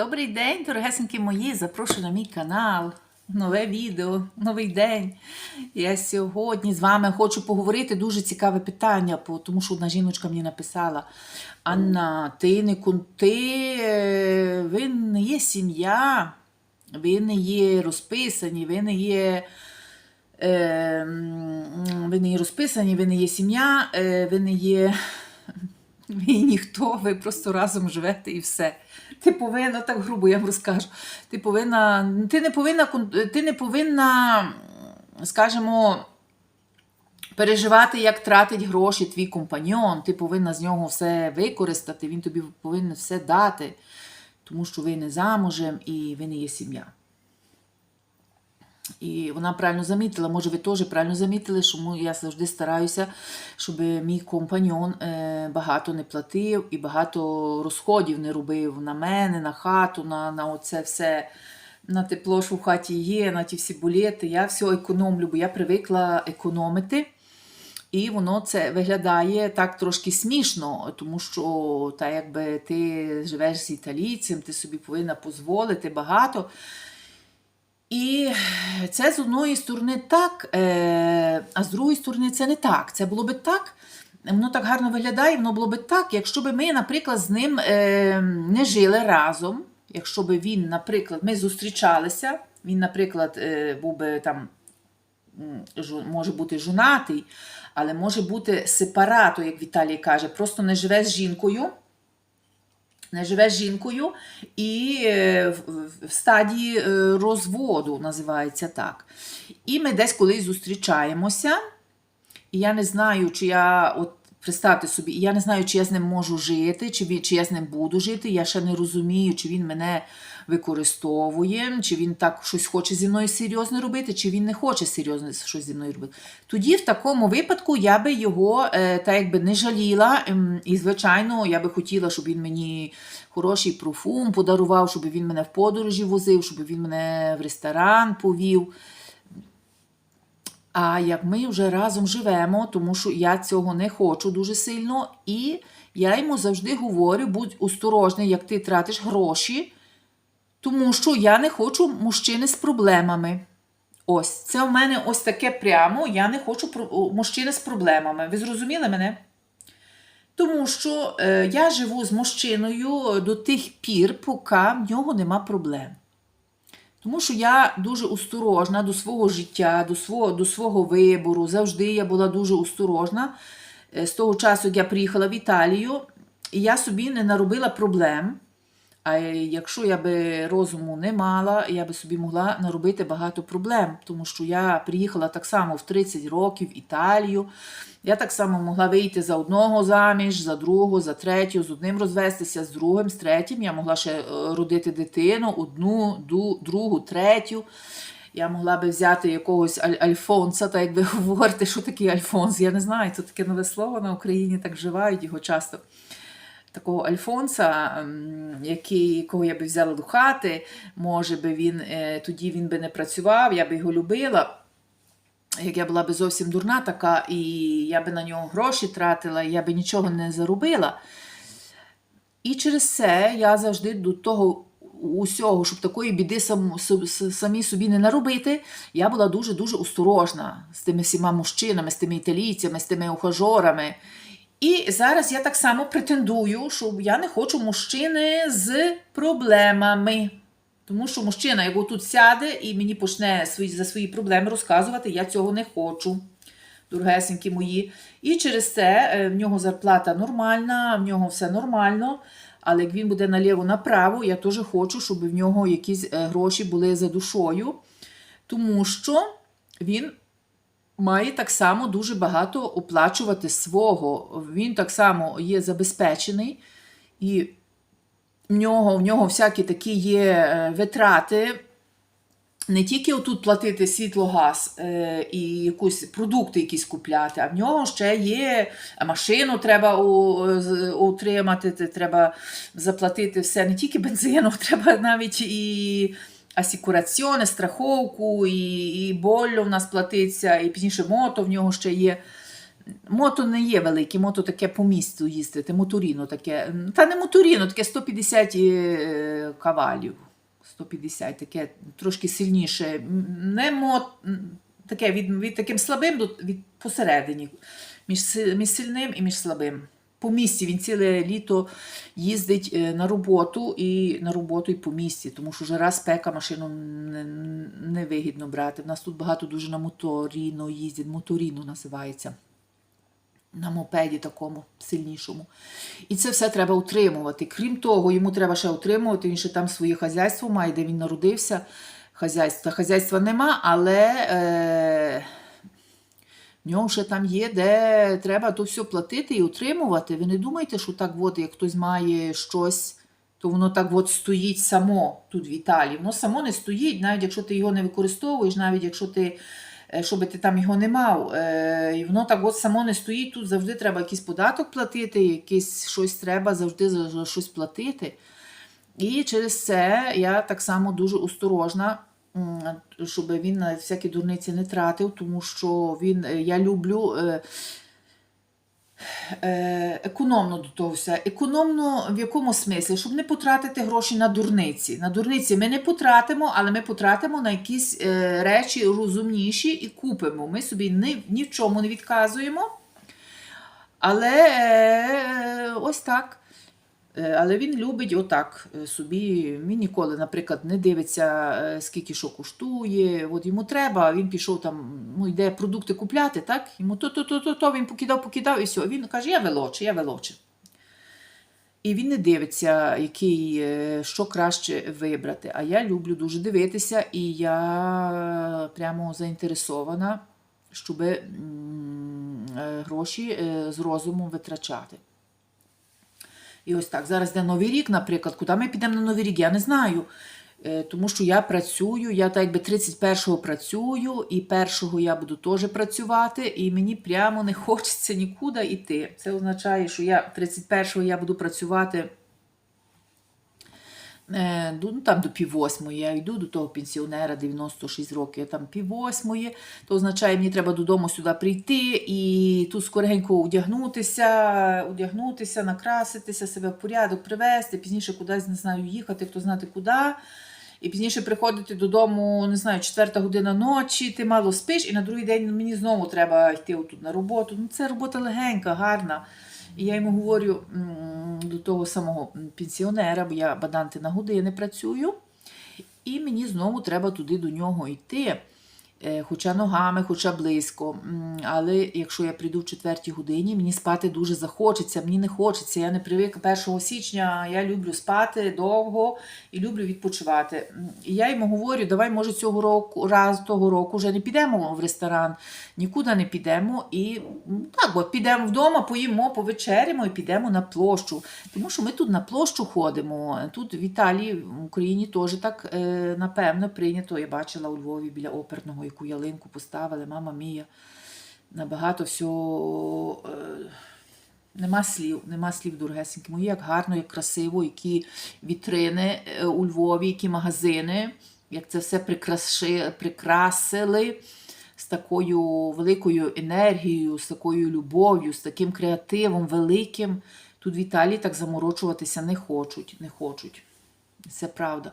Добрий день, дорогесенькі мої! Запрошую на мій канал. Нове відео, новий день. Я сьогодні з вами хочу поговорити дуже цікаве питання, тому що одна жіночка мені написала: Анна, ти не кон- ти, е, ви не є сім'я, ви не є розписані, ви не є. е, Ви не є розписані, ви не є сім'я, е, ви не є ви ніхто, ви просто разом живете і все. Ти повинна, так грубо я вам розкажу. Ти повинна, ти не повинна, ти не повинна, скажімо, переживати, як тратить гроші твій компаньон. Ти повинна з нього все використати, він тобі повинен все дати, тому що ви не замужем і ви не є сім'я. І вона правильно замітила, може ви теж правильно замітили, що я завжди стараюся, щоб мій компаньон е, багато не платив і багато розходів не робив на мене, на хату, на, на оце все, на тепло, що в хаті є, на ті всі булети. Я все економлю, бо я привикла економити. І воно це виглядає так трошки смішно, тому що та якби ти живеш з італійцем, ти собі повинна дозволити багато. І це з одної сторони так, е, а з другої сторони це не так. Це було би так. Воно так гарно виглядає, воно було би так, якщо б ми, наприклад, з ним е, не жили разом. Якщо б він, наприклад, ми зустрічалися, він, наприклад, е, був би там, може бути жонатий, але може бути сепарато, як Віталій каже, просто не живе з жінкою живе з жінкою і е, в стадії е, розводу називається так. І ми десь колись зустрічаємося, і я не знаю, чи я, от представте собі, я не знаю, чи я з ним можу жити, чи, чи я з ним буду жити. Я ще не розумію, чи він мене використовує, чи він так щось хоче зі мною серйозно робити, чи він не хоче серйозно щось зі мною робити. Тоді, в такому випадку, я би його е, та якби не жаліла. ем, І, звичайно, я би хотіла, щоб він мені хороший парфум подарував, щоб він мене в подорожі возив, щоб він мене в ресторан повів. А як ми вже разом живемо, тому що я цього не хочу дуже сильно, і я йому завжди говорю: будь осторожний, як ти тратиш гроші, тому що я не хочу мужчини з проблемами. Ось, це у мене ось таке прямо. Я не хочу мужчини з проблемами. Ви зрозуміли мене? Тому що е, я живу з мужчиною до тих пір, поки в нього нема проблем. Тому що я дуже осторожна до свого життя, до свого, до свого вибору. Завжди я була дуже осторожна. Е, З того часу, як я приїхала в Італію, і я собі не наробила проблем. А якщо я би розуму не мала, я би собі могла наробити багато проблем, тому що я приїхала так само в 30 років в Італію. Я так само могла вийти за одного заміж, за другого, за третього, з одним розвестися, з другим, з третім. Я могла ще е, родити дитину, одну, другу, третю. Я могла би взяти якогось аль- Альфонса, так як ви говорите, що таке Альфонс. Я не знаю, це таке нове слово на Україні, так вживають його часто такого Альфонса, ем, який, якого я би взяла до хати, може би він е, тоді він би не працював, я би його любила. Як я була би зовсім дурна така, і я би на нього гроші тратила, і я би нічого не заробила. І через це я завжди до того усього, щоб такої біди сам, самі собі не наробити, я була дуже-дуже осторожна з тими всіма мужчинами, з тими італійцями, з тими ухажорами. І зараз я так само претендую, що я не хочу мужчини з проблемами. Тому що мужчина, як тут сяде і мені почне свої, за свої проблеми розказувати, я цього не хочу, дорогесенькі мої. І через це е, в нього зарплата нормальна, в нього все нормально. Але як він буде наліво направо, я теж хочу, щоб в нього якісь е, гроші були за душою. Тому що він має так само дуже багато оплачувати свого. Він так само є забезпечений, і в нього, в нього всякі такі є е, витрати. Не тільки отут платити світло, газ е, і якусь продукти якісь купляти, а в нього ще є машину треба утримати, треба заплатити все, не тільки бензину, треба навіть і асікураціоне, страховку, і, і болю в нас платиться, і пізніше мото в нього ще є. Мото не є велике, мото таке по місту їздити, моторіно таке. Та не моторіно, таке 150 е, кавалів. 150, таке трошки сильніше. Не мот, таке від, від таким слабим до від посередині, між, між сильним і між слабим. По місті він ціле літо їздить е, на роботу і на роботу і по місті, тому що жара спека машину не, не брати. В нас тут багато дуже на моторіно їздять, моторіно називається на мопеді такому сильнішому. І це все треба утримувати. Крім того, йому треба ще утримувати, він ще там своє хазяйство має, де він народився. Хазяйства. Хазяйства нема, але е, нього ще там є, де треба то все платити і утримувати. Ви не думайте, що так, от, як хтось має щось, то воно так от стоїть само тут в Італії. Воно само не стоїть, навіть якщо ти його не використовуєш, навіть якщо ти е, щоб ти там його не мав. Е, І воно так от само не стоїть. Тут завжди треба якийсь податок платити, якийсь щось треба завжди за щось платити. І через це я так само дуже осторожна, щоб він на всякі дурниці не тратив, тому що він, е, я люблю. е, е, Економно до того все. Економно в якому смислі? Щоб не потратити гроші на дурниці. На дурниці ми не потратимо, але ми потратимо на якісь речі розумніші і купимо. Ми собі ні, ні в чому не відказуємо. Але ось так. Е, Але він любить отак е, собі. Він ніколи, наприклад, не дивиться, е, скільки що коштує. От йому треба, він пішов там, ну, йде продукти купляти, так? Йому то-то-то-то, він покидав, покидав і все. Він каже, я велоче, я велоче. І він не дивиться, який, що краще вибрати. А я люблю дуже дивитися, і я прямо заінтересована, щоб гроші з розумом витрачати. І ось так. Зараз де Новий рік, наприклад, куди ми підемо на Новий рік, я не знаю. Е, Тому що я працюю, я так якби 31-го працюю, і 1-го я буду теж працювати, і мені прямо не хочеться нікуди йти. Це означає, що я 31-го я буду працювати ну, там до піввосьмої. Я йду до того пенсіонера 96 років, я там піввосьмої. То означає, мені треба додому сюди прийти і тут скоренько одягнутися, одягнутися, накраситися, себе в порядок привести, пізніше кудись не знаю їхати, хто знати куди. І пізніше приходити додому, не знаю, четверта година ночі, ти мало спиш, і на другий день мені знову треба йти отут на роботу. Ну, це робота легенька, гарна. І я йому говорю до того самого пенсіонера, бо я баданти на години працюю, і мені знову треба туди до нього йти. Е, Хоча ногами, хоча близько. Але якщо я прийду в четвертій годині, мені спати дуже захочеться, мені не хочеться. Я не привик 1 січня, я люблю спати довго і люблю відпочивати. І я йому говорю, давай, може, цього року, раз того року вже не підемо в ресторан, нікуди не підемо. І так, от підемо вдома, поїмо, повечеряємо і підемо на площу. Тому що ми тут на площу ходимо. Тут в Італії, в Україні теж так, е, напевно, прийнято. Я бачила у Львові біля оперного, яку ялинку поставили, мама мія. Набагато всього. Е, Нема слів, нема слів дорогесенькі мої, як гарно, як красиво, які вітрини е, у Львові, які магазини, як це все прикраши, прикрасили з такою великою енергією, з такою любов'ю, з таким креативом великим. Тут в Італії так заморочуватися не хочуть. Не хочуть. Це правда.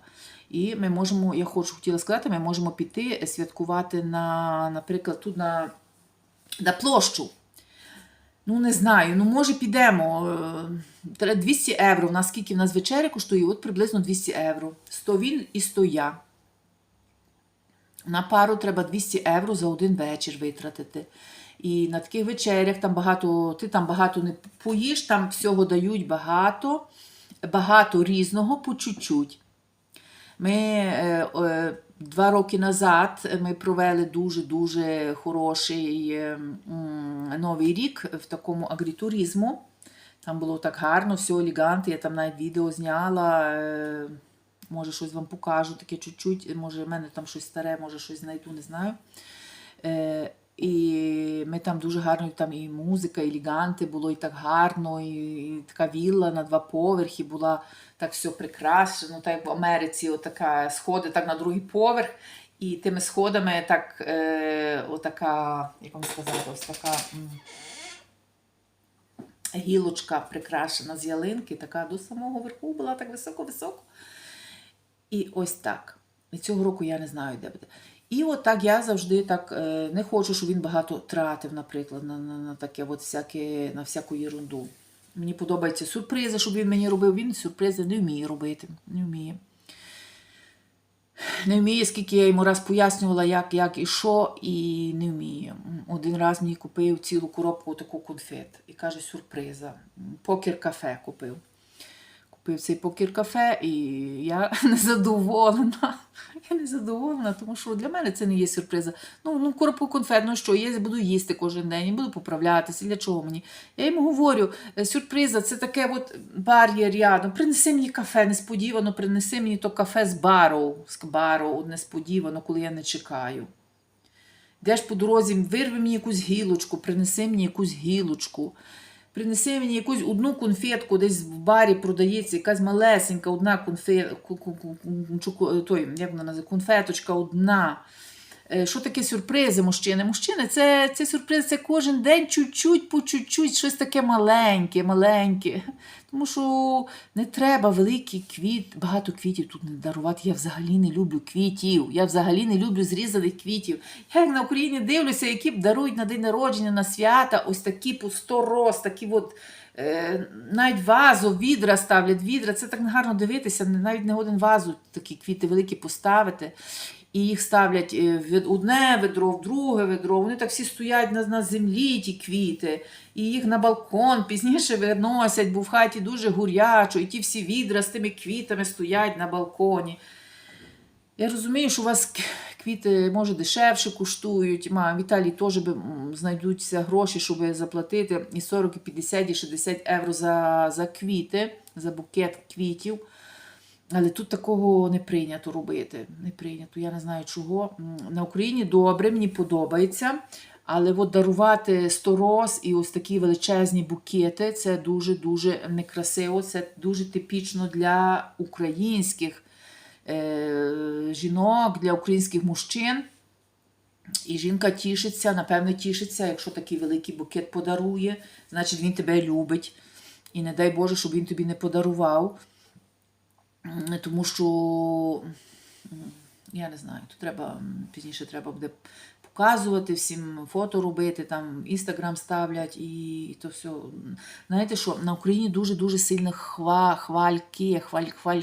І ми можемо, я хочу хотіла сказати, ми можемо піти святкувати на, наприклад, тут на, на площу. Ну, не знаю, ну може підемо. Е, 200 євро. У нас скільки в нас вечеря коштує? От приблизно 200 євро. 100 він і 100 я. На пару треба 200 євро за один вечір витратити. І на таких вечерях там багато, ти там багато не поїш, там всього дають багато, багато різного по чуть-чуть. Ми е, два роки назад ми провели дуже-дуже хороший е, новий рік в такому агрітуризму. Там було так гарно, все елегант. Я там навіть відео зняла. е, Може, щось вам покажу, таке чуть-чуть. Може, в мене там щось старе, може щось знайду, не знаю. І ми там дуже гарно, там і музика, і ліганти було і так гарно, і, і така вілла на два поверхи була так все прикрашено, так як в Америці, отака сходи так на другий поверх. І тими сходами так, е, отака, як вам сказати, ось така. гілочка прикрашена з ялинки, така до самого верху була так високо-високо. І ось так. І цього року я не знаю, де буде. І от так я завжди так е, не хочу, щоб він багато тратив, наприклад, на, на, на таке от всяке, на всяку ерунду. Мені подобаються сюрпризи, щоб він мені робив. Він сюрпризи не вміє робити. Не вміє. Не вміє, скільки я йому раз пояснювала, як, як і що, і не вміє. Один раз мені купив цілу коробку таку конфет і каже, сюрприза. Покер кафе купив. Купив цей покер кафе, і я незадоволена. Я незадоволена, тому що для мене це не є сюрприза. Ну, ну коробку конфет, ну що, я буду їсти кожен день, буду поправлятися. Для чого мені? Я йому говорю, «Е, сюрприза, це таке от бар є рядом. Принеси мені кафе, несподівано, принеси мені то кафе з бару, з бару, несподівано, коли я не чекаю. Йдеш по дорозі, вирви мені якусь гілочку, принеси мені якусь гілочку. Принеси мені якусь одну конфетку, десь в барі продається, якась малесенька, одна конфет, той, як вона називає, конфеточка одна. Е, Що таке сюрпризи мужчини? Мужчини, це, це сюрприз, це кожен день чуть-чуть, по чуть-чуть, щось таке маленьке, маленьке. Тому що не треба великий квіт, багато квітів тут не дарувати. Я взагалі не люблю квітів. Я взагалі не люблю зрізаних квітів. Я як на Україні дивлюся, які б дарують на день народження, на свята, ось такі по 100 роз, такі от. Е, навіть вазу, відра ставлять, відра, це так гарно дивитися, навіть не один вазу такі квіти великі поставити. І їх ставлять е, в одне ведро, в друге ведро. Вони так всі стоять на, на землі, ті квіти, і їх на балкон пізніше виносять, бо в хаті дуже гурячо, і ті всі відра з тими квітами стоять на балконі. Я розумію, що у вас квіти, може, дешевше коштують. Ма, в Італії теж би, знайдуться гроші, щоб заплатити і 40, і 50, і 60 євро за, за квіти, за букет квітів. Але тут такого не прийнято робити. Не прийнято. Я не знаю чого. На Україні добре, мені подобається. Але от дарувати 100 роз і ось такі величезні букети це дуже-дуже некрасиво. Це дуже типічно для українських е, жінок, для українських мужчин. І жінка тішиться, напевно, тішиться, якщо такий великий букет подарує, значить він тебе любить. І не дай Боже, щоб він тобі не подарував. М, Тому що я не знаю, тут треба пізніше треба буде показувати всім фото робити, там інстаграм ставлять і, і то все. Знаєте що, на Україні дуже-дуже сильно хва, хвальки, хваль, хваль,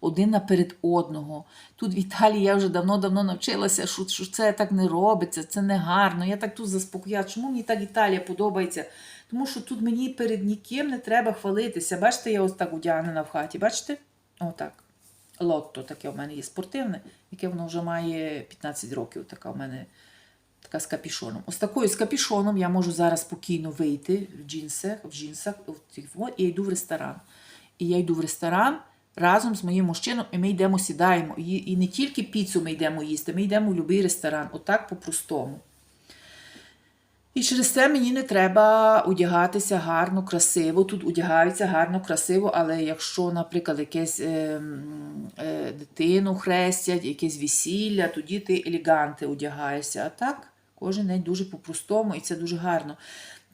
один наперед одного. Тут в Італії я вже давно-давно навчилася, що, що це так не робиться, це не гарно. Я так тут заспокояю. Чому мені так Італія подобається? Тому що тут мені перед ніким не треба хвалитися. Бачите, я ось так одягнена в хаті, бачите? Отак. Лотто таке у мене є спортивне, яке воно вже має 15 років. Така у мене така з капішоном. Ось такою з капішоном я можу зараз спокійно вийти в джинсах, в джинсах, в і я йду в ресторан. І я йду в ресторан разом з моїм мужчином, і ми йдемо, сідаємо. І не тільки піцу ми йдемо їсти, ми йдемо в будь-який ресторан, отак по-простому. І через це мені не треба одягатися гарно, красиво. Тут одягаються гарно, красиво, але якщо, наприклад, якесь е, е, дитину хрестять, якесь весілля, тоді ти елеганти одягаєшся. А так, кожен день дуже по-простому, і це дуже гарно.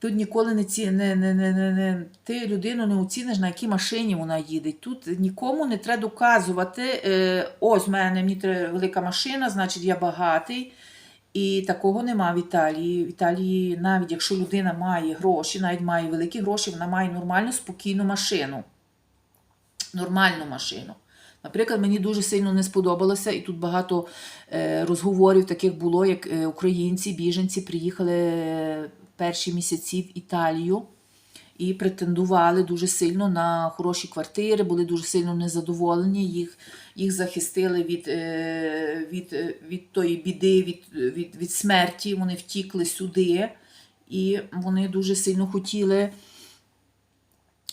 Тут ніколи не, ці, не, не, не, не, не ти людину не оціниш, на якій машині вона їде. Тут нікому не треба доказувати, е, ось в мене мені велика машина, значить я багатий. І такого нема в Італії. В Італії, навіть якщо людина має гроші, навіть має великі гроші, вона має нормальну, спокійну машину. Нормальну машину. Наприклад, мені дуже сильно не сподобалося, і тут багато е, розговорів таких було, як е, українці, біженці приїхали е, перші місяці в Італію і претендували дуже сильно на хороші квартири, були дуже сильно незадоволені. Їх, їх захистили від, е, від, е, від тої біди, від, від, від смерті. Вони втікли сюди, і вони дуже сильно хотіли.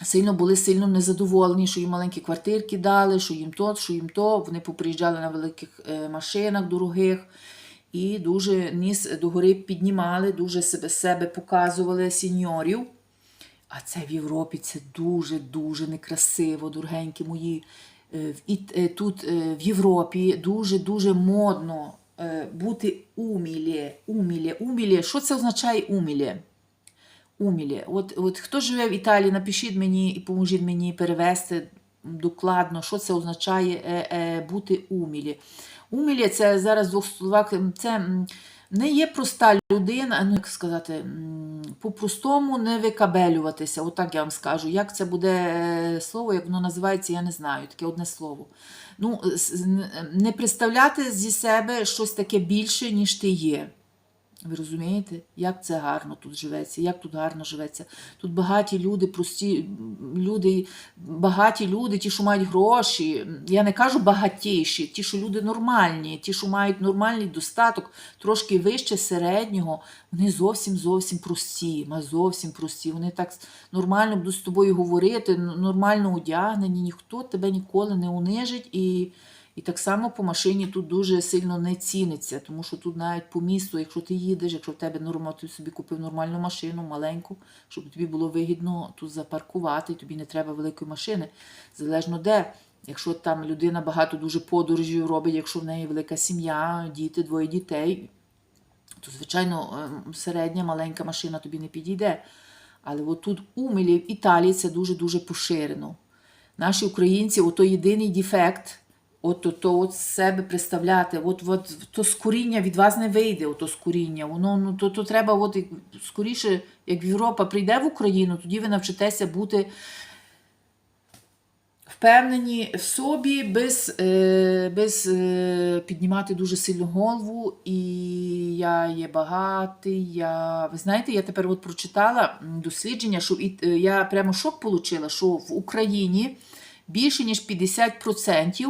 Сильно були сильно незадоволені, що їм маленькі квартирки дали, що їм то, що їм то. Вони поприїжджали на великих е, машинах дорогих і дуже ніс догори піднімали, дуже себе себе показували сеньорів. А це в Європі це дуже-дуже некрасиво, дорогенькі мої. Е, Іт- е, Тут е, в Європі дуже-дуже модно бути умілє. Умілє. Умілє. Що це означає умілє? Умілі. От, от хто живе в Італії, напишіть мені і поможіть мені перевести докладно, що це означає бути умілі. Умілі це зараз двох словах, не є проста людина, ну як сказати, по-простому не викабелюватися. Отак я вам скажу. Як це буде е, слово, як воно називається, я не знаю. Таке одне слово. Ну, не представляти зі себе щось таке більше, ніж ти є. Ви розумієте, як це гарно тут живеться, як тут гарно живеться. Тут багаті люди, прості люди, багаті люди, ті, що мають гроші. Я не кажу багатіші, ті, що люди нормальні, ті, що мають нормальний достаток, трошки вище середнього, вони зовсім зовсім прості, зовсім прості. Вони так нормально будуть з тобою говорити, нормально одягнені, ніхто тебе ніколи не унижить і. І так само по машині тут дуже сильно не ціниться, тому що тут навіть по місту, якщо ти їдеш, якщо в тебе норма, ти собі купив нормальну машину, маленьку, щоб тобі було вигідно тут запаркувати, тобі не треба великої машини. Залежно де. Якщо там людина багато дуже подорожів робить, якщо в неї велика сім'я, діти, двоє дітей, то, звичайно, ем, середня маленька машина тобі не підійде. Але от тут у Мілі, в Італії це дуже-дуже поширено. Наші українці, ото єдиний дефект, от то от себе представляти, от, от то скоріння від вас не вийде, ото скоріння. Воно ну то, то треба, от скоріше, як Європа прийде в Україну, тоді ви навчитеся бути впевнені в собі, без, е, без е, піднімати дуже сильно голову. І я є багатий. Я... Ви знаєте, я тепер от прочитала дослідження, що і, е, я прямо шок отримала, що в Україні більше ніж 50%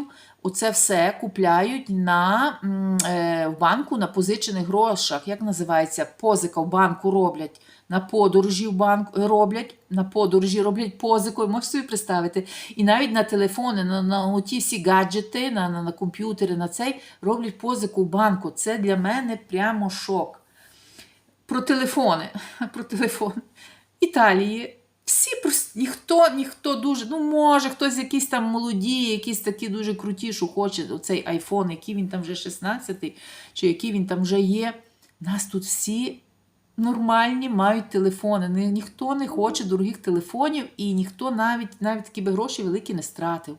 оце все купляють на, е, в банку на позичених грошах. Як називається? Позика в банку роблять. На подорожі в банк роблять, на подорожі роблять позику, можете собі представити. І навіть на телефони, на, на оті всі гаджети, на, на, на комп'ютери, на цей роблять позику в банку. Це для мене прямо шок. Про телефони. Про телефон. Італії. Всі просто ніхто, ніхто дуже, ну може, хтось якісь там молоді, якісь такі дуже круті, що хоче оцей айфон, який він там вже 16-й, чи який він там вже є. Нас тут всі нормальні мають телефони. Ні, ніхто не хоче дорогих телефонів, і ніхто навіть навіть такі би гроші великі не стратив.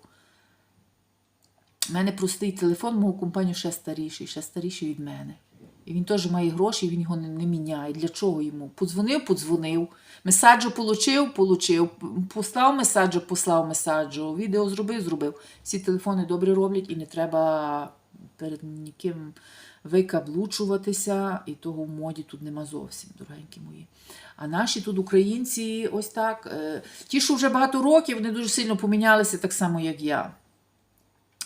У мене простий телефон, мого компанію ще старіший, ще старіший від мене. І він теж має гроші, він його не, не міняє. Для чого йому? Подзвонив, подзвонив. Месаджу получив, получив. Послав месаджу, послав месаджу. Відео зробив, зробив. Всі телефони добре роблять і не треба перед ніким викаблучуватися, і того в моді тут нема зовсім, дорогенькі мої. А наші тут українці, ось так. е, Ті, що вже багато років, вони дуже сильно помінялися, так само, як я.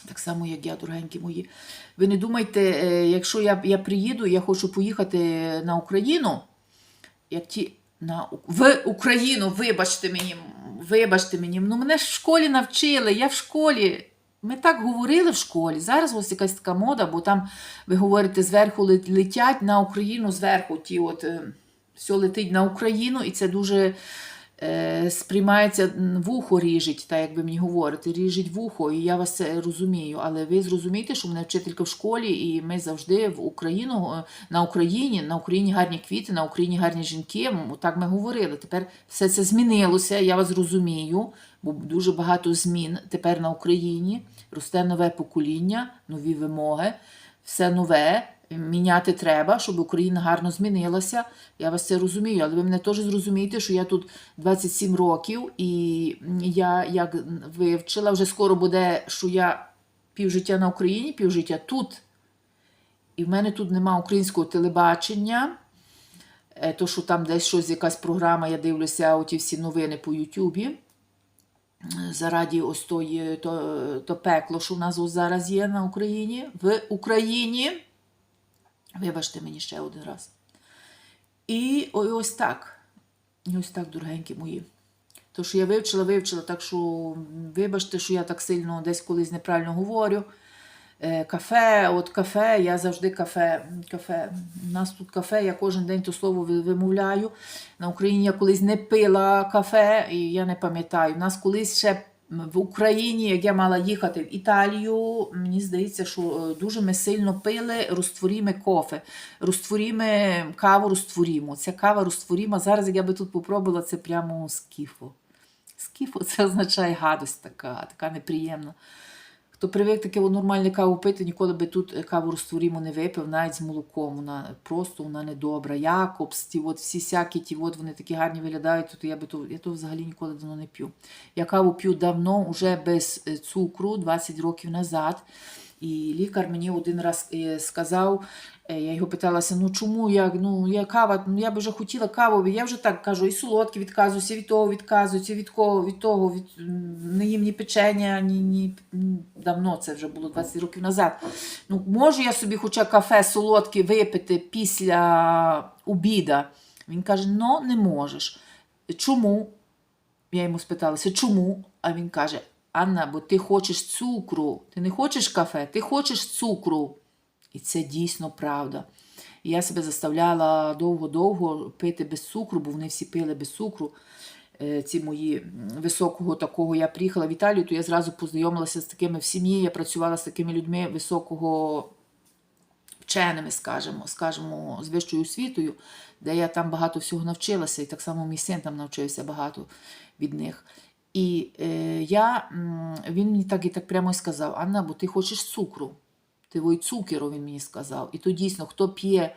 Так само, як я, дорогенькі мої. Ви не думайте, е, якщо я, я приїду, я хочу поїхати на Україну, як ті на в Україну, вибачте мені, вибачте мені. Ну, мене ж в школі навчили, я в школі. Ми так говорили в школі. Зараз ось якась така мода, бо там ви говорите, зверху летять на Україну, зверху ті от е, все летить на Україну, і це дуже сприймається м, вухо ріжить, так як ви мені говорите, ріжить вухо, і я вас це розумію. Але ви зрозумієте, що мене вчителька в школі, і ми завжди в Україну е, на Україні, на Україні гарні квіти, на Україні гарні жінки. Так ми говорили. Тепер все це змінилося. Я вас розумію, бо дуже багато змін тепер на Україні. Росте нове покоління, нові вимоги, все нове. Міняти треба, щоб Україна гарно змінилася. Я вас це розумію, але ви мене теж зрозумієте, що я тут 27 років, і я як вивчила, вже скоро буде, що я півжиття на Україні, півжиття тут. І в мене тут нема українського телебачення. Е, То, що там десь щось, якась програма, я дивлюся оті всі новини по Ютубі. Зараді ось тої, то, то пекло, що в нас ось зараз є на Україні. В Україні. Вибачте мені ще один раз. І ось так. Ось так, дорогенькі мої. То, що я вивчила, вивчила, так що вибачте, що я так сильно десь колись неправильно говорю. Е, Кафе, от кафе, я завжди кафе. кафе. У нас тут кафе, я кожен день то слово вимовляю. На Україні я колись не пила кафе, і я не пам'ятаю. У нас колись ще в Україні, як я мала їхати в Італію, мені здається, що е, дуже ми сильно пили розтворіме кофе, розтворіме каву розтворімо. Ця кава розтворіма. Зараз, як я би тут попробувала, це прямо скіфо. Скіфо це означає гадость така, така неприємна. Хто привик таке нормальне каву пити, ніколи би тут е, каву розтворіму не випив, навіть з молоком. Вона просто вона недобра. Якобс, ті от всі сякі, ті от вони такі гарні виглядають, то я би то, я то взагалі ніколи давно не п'ю. Я каву п'ю давно, уже без е, цукру, 20 років назад. І лікар мені один раз е, сказав, е, я його питалася, ну чому я, ну, я кава, ну я би вже хотіла каву, я вже так кажу, і солодкі відказуюся, від того відказуюся, від кого, від того, від, не їм ні печення, ні, ні, давно це вже було 20 років назад. Ну, можу я собі хоча кафе солодке випити після обіда? Він каже, ну не можеш. Чому? Я йому спиталася, чому? А він каже: Анна, бо ти хочеш цукру. Ти не хочеш кафе, ти хочеш цукру. І це дійсно правда. І я себе заставляла довго-довго пити без цукру, бо вони всі пили без цукру. Е, Ці мої високого такого. Я приїхала в Італію, то я зразу познайомилася з такими в сім'ї. Я працювала з такими людьми високого вченими, скажімо, скажімо, з вищою освітою, де я там багато всього навчилася, і так само мій син там навчився багато від них. І е, я, він мені так і так прямо сказав: Анна, бо ти хочеш цукру. Ти вой цукеру, він мені сказав. І то дійсно, хто п'є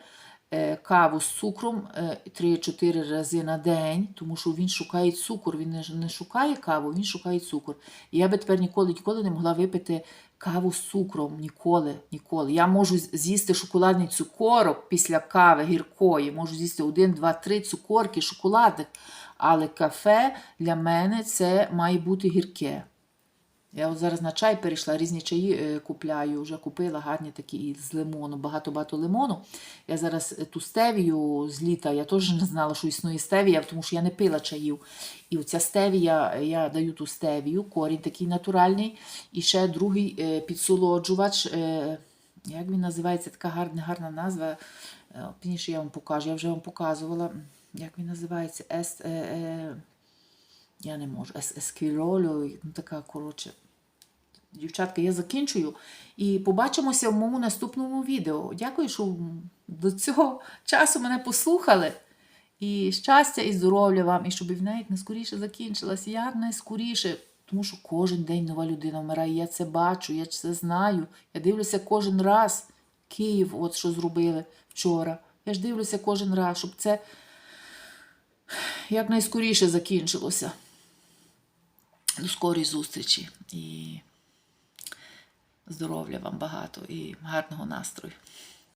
е, каву з цукром е, 3-4 рази на день, тому що він шукає цукор, він не, не шукає каву, він шукає цукор. І я би тепер ніколи ніколи не могла випити каву з цукром. Ніколи, ніколи. Я можу з'їсти шоколадний цукорок після кави гіркої, можу з'їсти один, два, три цукорки шоколадних. Але кафе для мене це має бути гірке. Я от зараз на чай перейшла, різні чаї е, купляю, вже купила гарні такі з лимону, багато-багато лимону. Я зараз е, ту стевію з літа, я теж не знала, що існує стевія, тому що я не пила чаїв. І оця стевія, я даю ту стевію, корінь такий натуральний, і ще другий е, підсолоджувач. Як він називається, така гарна, гарна назва. Пізніше я вам покажу. Я вже вам показувала, як він називається. Ест, е, е, я не можу. Ес, ну така, коротше. Дівчатка, я закінчую і побачимося в моєму наступному відео. Дякую, що до цього часу мене послухали. І щастя і здоров'я вам, і щоб війна як найскоріше закінчилась, як найскоріше. Тому що кожен день нова людина вмирає. Я це бачу, я це знаю. Я дивлюся кожен раз. Київ, от що зробили вчора. Я ж дивлюся кожен раз, щоб це як найскоріше закінчилося. До скорої зустрічі і здоров'я вам багато і гарного настрою.